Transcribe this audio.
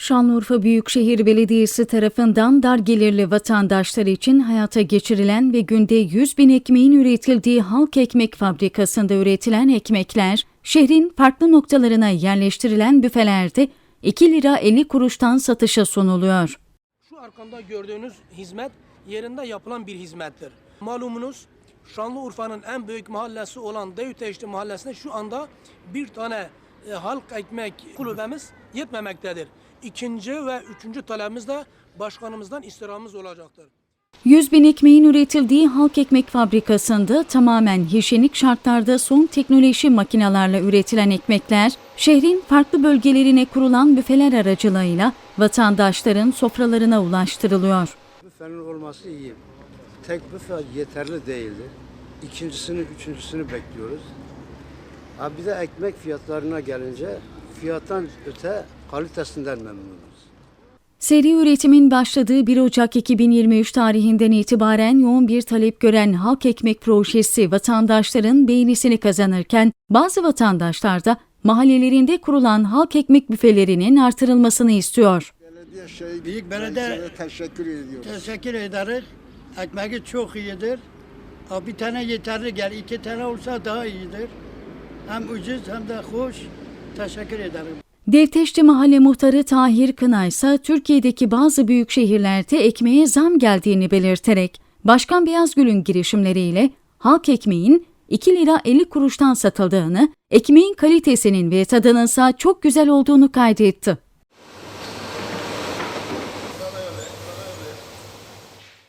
Şanlıurfa Büyükşehir Belediyesi tarafından dar gelirli vatandaşlar için hayata geçirilen ve günde 100 bin ekmeğin üretildiği Halk Ekmek Fabrikası'nda üretilen ekmekler, şehrin farklı noktalarına yerleştirilen büfelerde 2 lira 50 kuruştan satışa sunuluyor. Şu arkamda gördüğünüz hizmet yerinde yapılan bir hizmettir. Malumunuz Şanlıurfa'nın en büyük mahallesi olan Deyüteşli mahallesinde şu anda bir tane e, halk ekmek kulübemiz yetmemektedir. İkinci ve üçüncü talebimiz de başkanımızdan istirhamımız olacaktır. 100 bin ekmeğin üretildiği Halk Ekmek Fabrikası'nda tamamen hijyenik şartlarda son teknoloji makinalarla üretilen ekmekler, şehrin farklı bölgelerine kurulan büfeler aracılığıyla vatandaşların sofralarına ulaştırılıyor. Büfenin olması iyi. Tek büfe yeterli değildi. İkincisini, üçüncüsünü bekliyoruz. Ha bir de ekmek fiyatlarına gelince fiyattan öte kalitesinden memnunuz. Seri üretimin başladığı 1 Ocak 2023 tarihinden itibaren yoğun bir talep gören Halk Ekmek projesi vatandaşların beğenisini kazanırken bazı vatandaşlar da mahallelerinde kurulan halk ekmek büfelerinin artırılmasını istiyor. Belediye şey, Büyük belediye- teşekkür ediyoruz. Teşekkür ederiz. Ekmeği çok iyidir. Bir tane yeterli gel, iki tane olsa daha iyidir. Hem ucuz hem de hoş. Teşekkür ederim. Devteşti Mahalle Muhtarı Tahir Kına ise Türkiye'deki bazı büyük şehirlerde ekmeğe zam geldiğini belirterek Başkan Beyazgül'ün girişimleriyle halk ekmeğin 2 lira 50 kuruştan satıldığını, ekmeğin kalitesinin ve tadının ise çok güzel olduğunu kaydetti.